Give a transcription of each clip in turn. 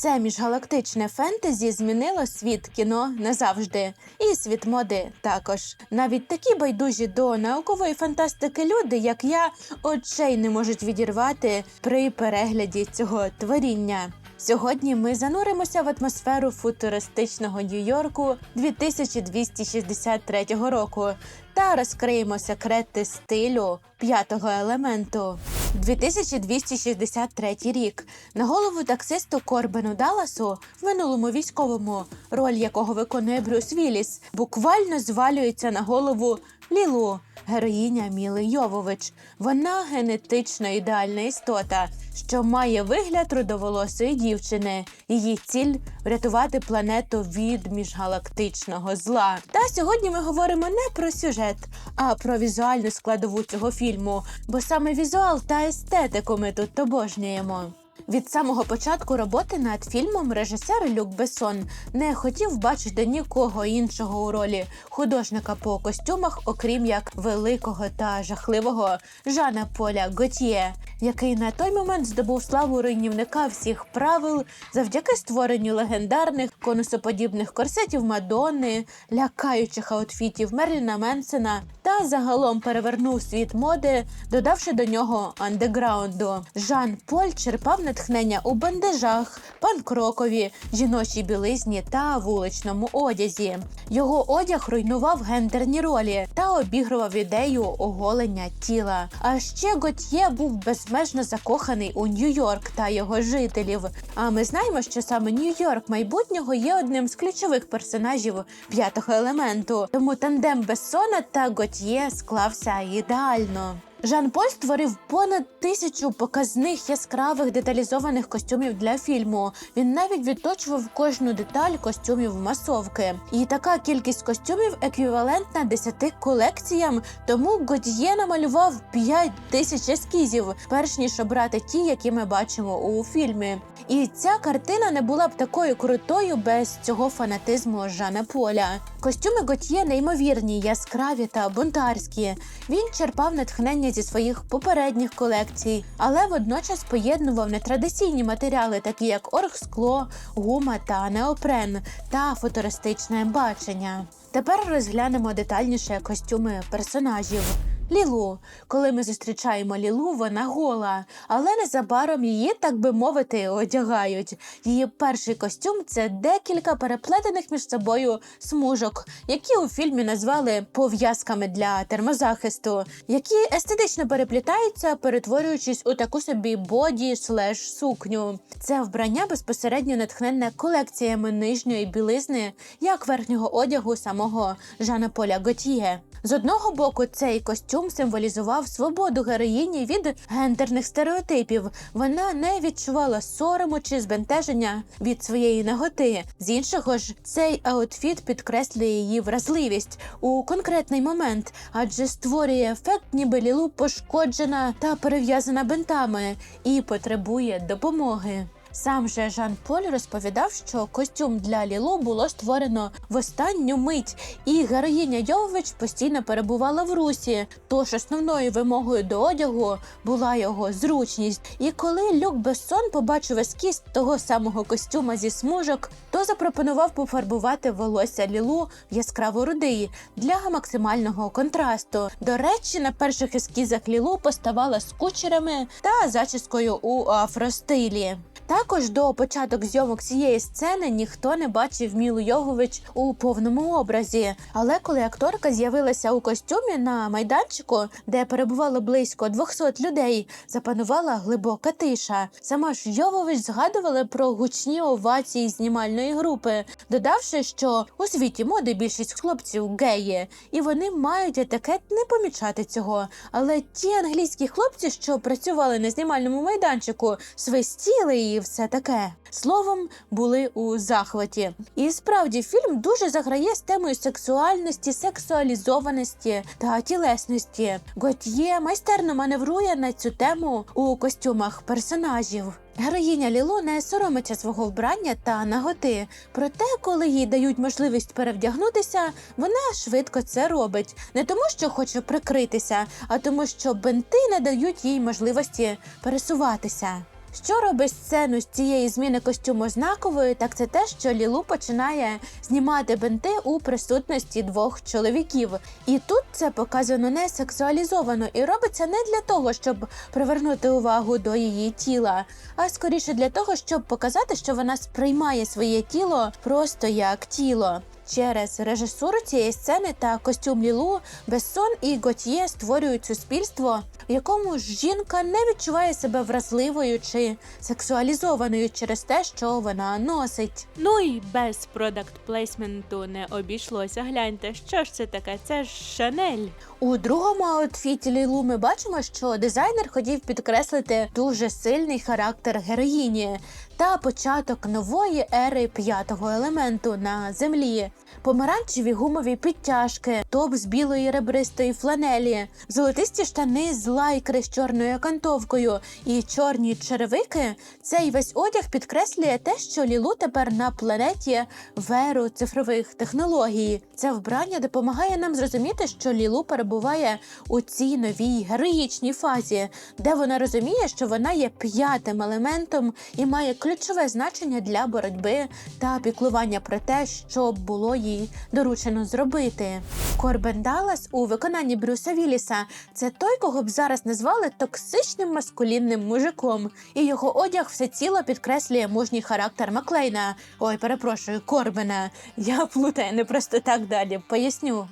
Це міжгалактичне фентезі змінило світ кіно назавжди, і світ моди також. Навіть такі байдужі до наукової фантастики люди, як я, очей не можуть відірвати при перегляді цього творіння. Сьогодні ми зануримося в атмосферу футуристичного Нью-Йорку 2263 року та розкриємо секрети стилю п'ятого елементу. 2263 рік. На голову таксисту Корбену Далласу, в минулому військовому, роль якого виконує Брюс Вілліс, буквально звалюється на голову Лілу, героїня Міли Йовович. Вона генетично ідеальна істота, що має вигляд рудоволосої дівчини. Її ціль врятувати планету від міжгалактичного зла. Та сьогодні ми говоримо не про сюжет, а про візуальну складову цього фільму, бо саме візуал та естетику ми тут обожнюємо. Від самого початку роботи над фільмом режисер Люк Бессон не хотів бачити нікого іншого у ролі художника по костюмах, окрім як великого та жахливого Жана Поля Готьє, який на той момент здобув славу руйнівника всіх правил завдяки створенню легендарних конусоподібних корсетів Мадонни, лякаючих аутфітів Мерліна Менсена та загалом перевернув світ моди, додавши до нього андеграунду. Жан Поль черпав натхнення у бандажах, панкрокові, жіночій білизні та вуличному одязі. Його одяг руйнував гендерні ролі та обігрував ідею оголення тіла. А ще Готьє був безмежно закоханий у Нью-Йорк та його жителів. А ми знаємо, що саме Нью-Йорк майбутнього є одним з ключових персонажів п'ятого елементу. Тому тандем Бессона та Готьє склався ідеально. Жан Поль створив понад тисячу показних яскравих деталізованих костюмів для фільму. Він навіть відточував кожну деталь костюмів масовки. І така кількість костюмів еквівалентна 10 колекціям. Тому Годьє намалював 5 тисяч ескізів, перш ніж обрати ті, які ми бачимо у фільмі. І ця картина не була б такою крутою без цього фанатизму Жана Поля. Костюми Готьє неймовірні, яскраві та бунтарські. Він черпав натхнення зі своїх попередніх колекцій, але водночас поєднував нетрадиційні матеріали, такі як оргскло, гума та неопрен, та футуристичне бачення. Тепер розглянемо детальніше костюми персонажів. Лілу. Коли ми зустрічаємо Лілу, вона гола, але незабаром її, так би мовити, одягають. Її перший костюм це декілька переплетених між собою смужок, які у фільмі назвали пов'язками для термозахисту, які естетично переплітаються, перетворюючись у таку собі боді слеш сукню. Це вбрання безпосередньо натхненне колекціями нижньої білизни, як верхнього одягу самого Жана Поля Готьє. З одного боку, цей костюм символізував свободу героїні від гендерних стереотипів. Вона не відчувала сорому чи збентеження від своєї наготи. З іншого ж, цей аутфіт підкреслює її вразливість у конкретний момент, адже створює ефект, ніби лілу пошкоджена та перев'язана бинтами і потребує допомоги. Сам же Жан Поль розповідав, що костюм для Лілу було створено в останню мить, і героїня Йовович постійно перебувала в русі. Тож основною вимогою до одягу була його зручність. І коли Люк Бессон побачив ескіз того самого костюма зі смужок, то запропонував пофарбувати волосся Лілу в яскраво рудий для максимального контрасту. До речі, на перших ескізах Лілу поставала з кучерами та зачіскою у афростилі. Також до початок зйомок цієї сцени ніхто не бачив Мілу Йогович у повному образі. Але коли акторка з'явилася у костюмі на майданчику, де перебувало близько 200 людей, запанувала глибока тиша. Сама ж Йовович згадувала про гучні овації знімальної групи, додавши, що у світі моди більшість хлопців геї, і вони мають етикет не помічати цього. Але ті англійські хлопці, що працювали на знімальному майданчику, свистіли і все таке. Словом, були у захваті. І справді фільм дуже заграє з темою сексуальності, сексуалізованості та тілесності. Готьє майстерно маневрує на цю тему у костюмах персонажів. Героїня Ліло не соромиться свого вбрання та наготи. Проте, коли їй дають можливість перевдягнутися, вона швидко це робить. Не тому, що хоче прикритися, а тому, що бенти не дають їй можливості пересуватися. Що робить сцену з цієї зміни костюму знаковою, так це те, що Лілу починає знімати бинти у присутності двох чоловіків. І тут це показано не сексуалізовано і робиться не для того, щоб привернути увагу до її тіла, а скоріше для того, щоб показати, що вона сприймає своє тіло просто як тіло. Через режисуру цієї сцени та костюм Лілу Бессон і Готьє створюють суспільство, в якому жінка не відчуває себе вразливою чи сексуалізованою через те, що вона носить. Ну і без продакт плейсменту не обійшлося. Гляньте, що ж це таке? Це ж Шанель. У другому аутфіті Лілу ми бачимо, що дизайнер хотів підкреслити дуже сильний характер героїні та початок нової ери п'ятого елементу на землі. Помаранчеві гумові підтяжки, топ з білої ребристої фланелі, золотисті штани з лайкри з чорною окантовкою і чорні черевики. Цей весь одяг підкреслює те, що Лілу тепер на планеті в еру цифрових технологій. Це вбрання допомагає нам зрозуміти, що Лілу перебуває у цій новій героїчній фазі, де вона розуміє, що вона є п'ятим елементом і має ключове значення для боротьби та піклування про те, що було їй доручено зробити. Корбен Даллас у виконанні Брюса Вілліса – це той, кого б зараз назвали токсичним маскулінним мужиком, і його одяг всеціло підкреслює мужній характер Маклейна. Ой, перепрошую, Корбена. Я плутаю не просто так далі. Поясню.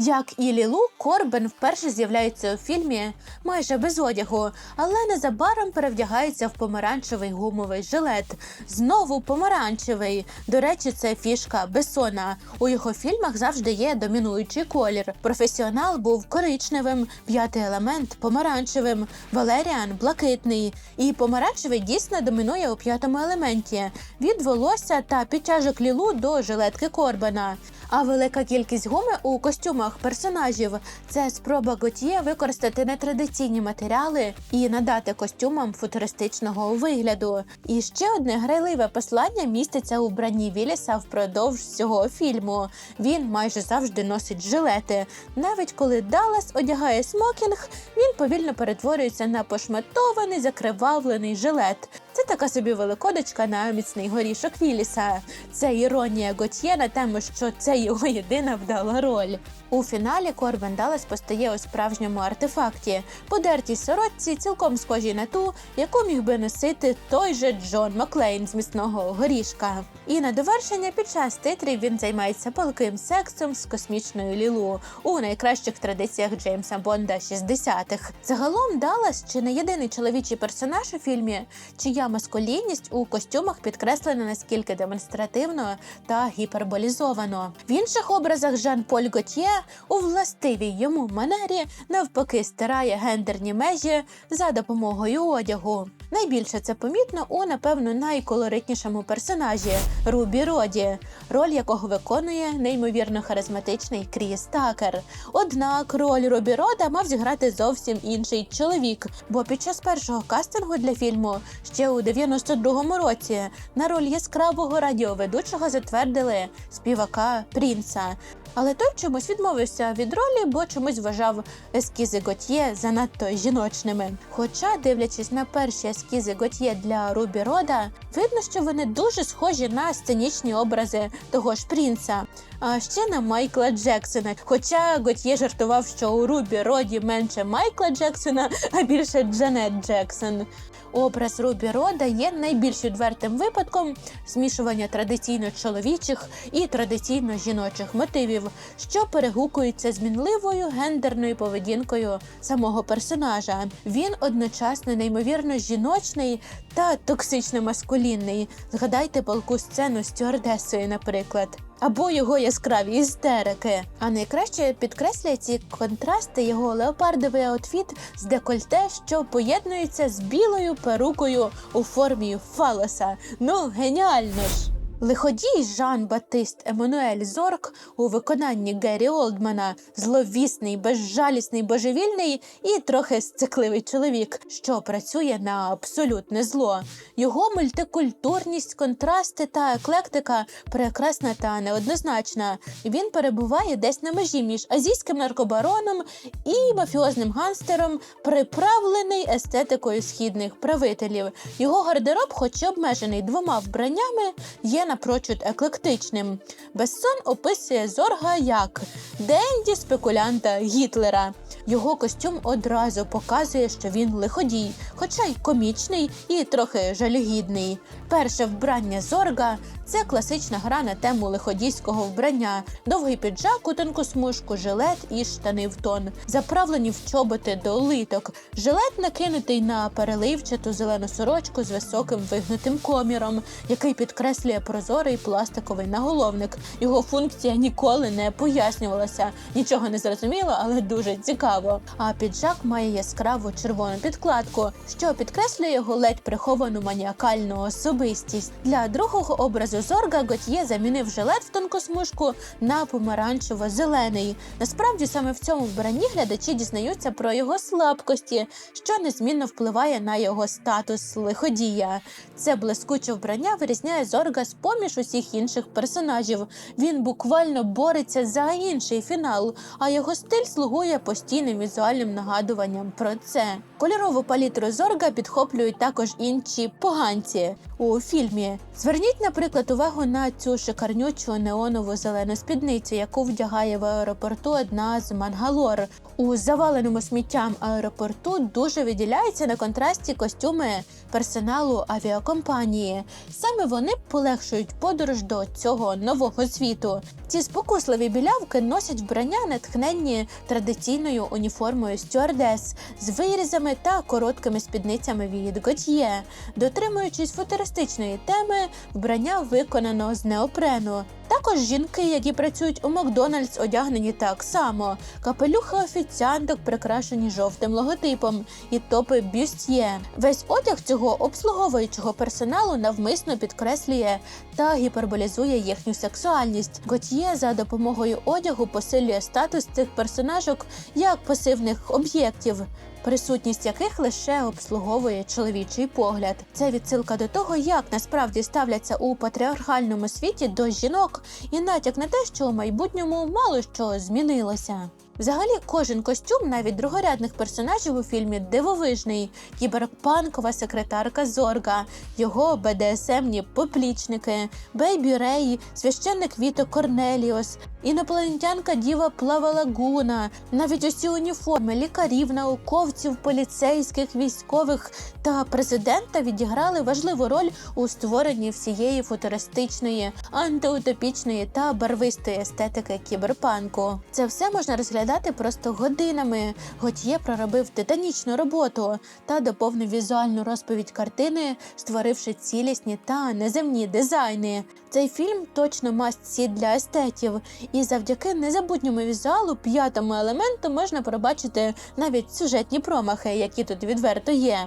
Як і Лілу, Корбен вперше з'являється у фільмі майже без одягу, але незабаром перевдягається в помаранчевий гумовий жилет. Знову помаранчевий. До речі, це фішка Бесона. У його фільмах завжди є домінуючий колір. Професіонал був коричневим, п'ятий елемент помаранчевим, Валеріан блакитний. І помаранчевий дійсно домінує у п'ятому елементі від волосся та підтяжок Лілу до жилетки Корбена. А велика кількість гуми у костюмах персонажів це спроба Готьє використати нетрадиційні матеріали і надати костюмам футуристичного вигляду. І ще одне грайливе послання міститься у вбранні Віліса впродовж всього фільму. Він майже завжди носить жилети. Навіть коли Даллас одягає смокінг, він повільно перетворюється на пошматований закривавлений жилет. Це така собі великодочка на міцний горішок Віліса. Це іронія Готьє на тему, що це його єдина вдала роль. У фіналі Корбен Даллас постає у справжньому артефакті, подертій сорочці, цілком схожій на ту, яку міг би носити той же Джон Маклейн з міцного горішка. І на довершення під час титрів він займається палким сексом з космічною Лілу у найкращих традиціях Джеймса Бонда 60-х. Загалом Даллас чи не єдиний чоловічий персонаж у фільмі, чия маскулінність у костюмах підкреслена наскільки демонстративно та гіперболізовано. В інших образах Жан-Поль Готьє у властивій йому манері навпаки стирає гендерні межі за допомогою одягу. Найбільше це помітно у напевно найколоритнішому персонажі Рубі Роді, роль якого виконує неймовірно харизматичний Кріс Такер. Однак роль Рубі Рода мав зіграти зовсім інший чоловік, бо під час першого кастингу для фільму ще у 92-му році на роль яскравого радіоведучого затвердили співака Прінца. Але той чомусь відмовився від ролі, бо чомусь вважав ескізи Готьє занадто жіночними. Хоча, дивлячись на перші ескізи Готьє для Рубі Рода, видно, що вони дуже схожі на сценічні образи того ж Прінца, а ще на Майкла Джексона. Хоча Готьє жартував, що у Рубі Роді менше Майкла Джексона, а більше Джанет Джексон. Образ Рубі Рода є найбільш відвертим випадком змішування традиційно чоловічих і традиційно жіночих мотивів, що перегукується мінливою гендерною поведінкою самого персонажа. Він одночасно неймовірно жіночний та токсично маскулінний. Згадайте палку сцену з стюардесою, наприклад. Або його яскраві істерики. А найкраще підкреслює ці контрасти його леопардовий аутфіт з декольте, що поєднується з білою перукою у формі фалоса. Ну, геніально ж! Лиходій Жан Батист Еммануель Зорк у виконанні Геррі Олдмана зловісний, безжалісний, божевільний і трохи сцикливий чоловік, що працює на абсолютне зло. Його мультикультурність, контрасти та еклектика прекрасна та неоднозначна. Він перебуває десь на межі між азійським наркобароном і мафіозним ганстером, приправлений естетикою східних правителів. Його гардероб, хоч і обмежений двома вбраннями, є напрочуд еклектичним. Бессон описує Зорга як денді спекулянта Гітлера. Його костюм одразу показує, що він лиходій, хоча й комічний і трохи жалюгідний. Перше вбрання Зорга це класична гра на тему лиходійського вбрання, довгий піджак у тонку смужку, жилет і штани в тон, заправлені в чоботи до литок. Жилет накинутий на переливчату зелену сорочку з високим вигнутим коміром, який підкреслює прозорий пластиковий наголовник. Його функція ніколи не пояснювалася. Нічого не зрозуміло, але дуже цікаво. А піджак має яскраву червону підкладку, що підкреслює його ледь приховану маніакальну особистість. Для другого образу Зорга Готьє замінив жилет в тонку смужку на помаранчево-зелений. Насправді саме в цьому вбранні глядачі дізнаються про його слабкості, що незмінно впливає на його статус лиходія. Це блискуче вбрання вирізняє Зорга з поміж усіх інших персонажів. Він буквально бореться за інший фінал, а його стиль слугує постійним візуальним нагадуванням про це. Кольорову палітру Зорга підхоплюють також інші поганці у фільмі. Зверніть, наприклад, увагу на цю шикарнючу неонову зелену спідницю, яку вдягає в аеропорту одна з Мангалор. У заваленому сміттям аеропорту дуже виділяються на контрасті костюми персоналу авіакомпанії. Саме вони полегшують подорож до цього нового світу. Ці спокусливі білявки носять вбрання, натхненні традиційною уніформою стюардес з вирізами та короткими спідницями від Готьє. Дотримуючись футуристичної теми, вбрання виконано з неопрену. Також жінки, які працюють у Макдональдс, одягнені так само. Капелюхи офіціанток прикрашені жовтим логотипом і топи бюстьє. Весь одяг цього обслуговуючого персоналу навмисно підкреслює та гіперболізує їхню сексуальність. Готьє за допомогою одягу посилює статус цих персонажок як пасивних об'єктів. Присутність яких лише обслуговує чоловічий погляд. Це відсилка до того, як насправді ставляться у патріархальному світі до жінок, і натяк на те, що у майбутньому мало що змінилося. Взагалі, кожен костюм, навіть другорядних персонажів у фільмі дивовижний: кіберпанкова секретарка Зорга, його БДСМні поплічники, Бейбі Рей, священник Віто Корнеліус, інопланетянка Діва Плава Лагуна, навіть усі уніформи лікарів, науковців, поліцейських, військових та президента відіграли важливу роль у створенні всієї футуристичної, антиутопічної та барвистої естетики кіберпанку. Це все можна розглядати просто годинами. Готьє проробив титанічну роботу та доповнив візуальну розповідь картини, створивши цілісні та неземні дизайни. Цей фільм точно масть для естетів, і завдяки незабутньому візуалу, п'ятому елементу можна пробачити навіть сюжетні промахи, які тут відверто є.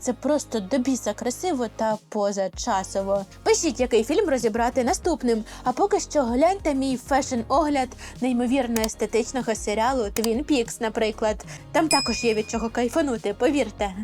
Це просто до біса красиво та позачасово. Пишіть, який фільм розібрати наступним. А поки що гляньте мій фешн-огляд неймовірно естетичного серіалу Twin Peaks, наприклад. Там також є від чого кайфанути, повірте.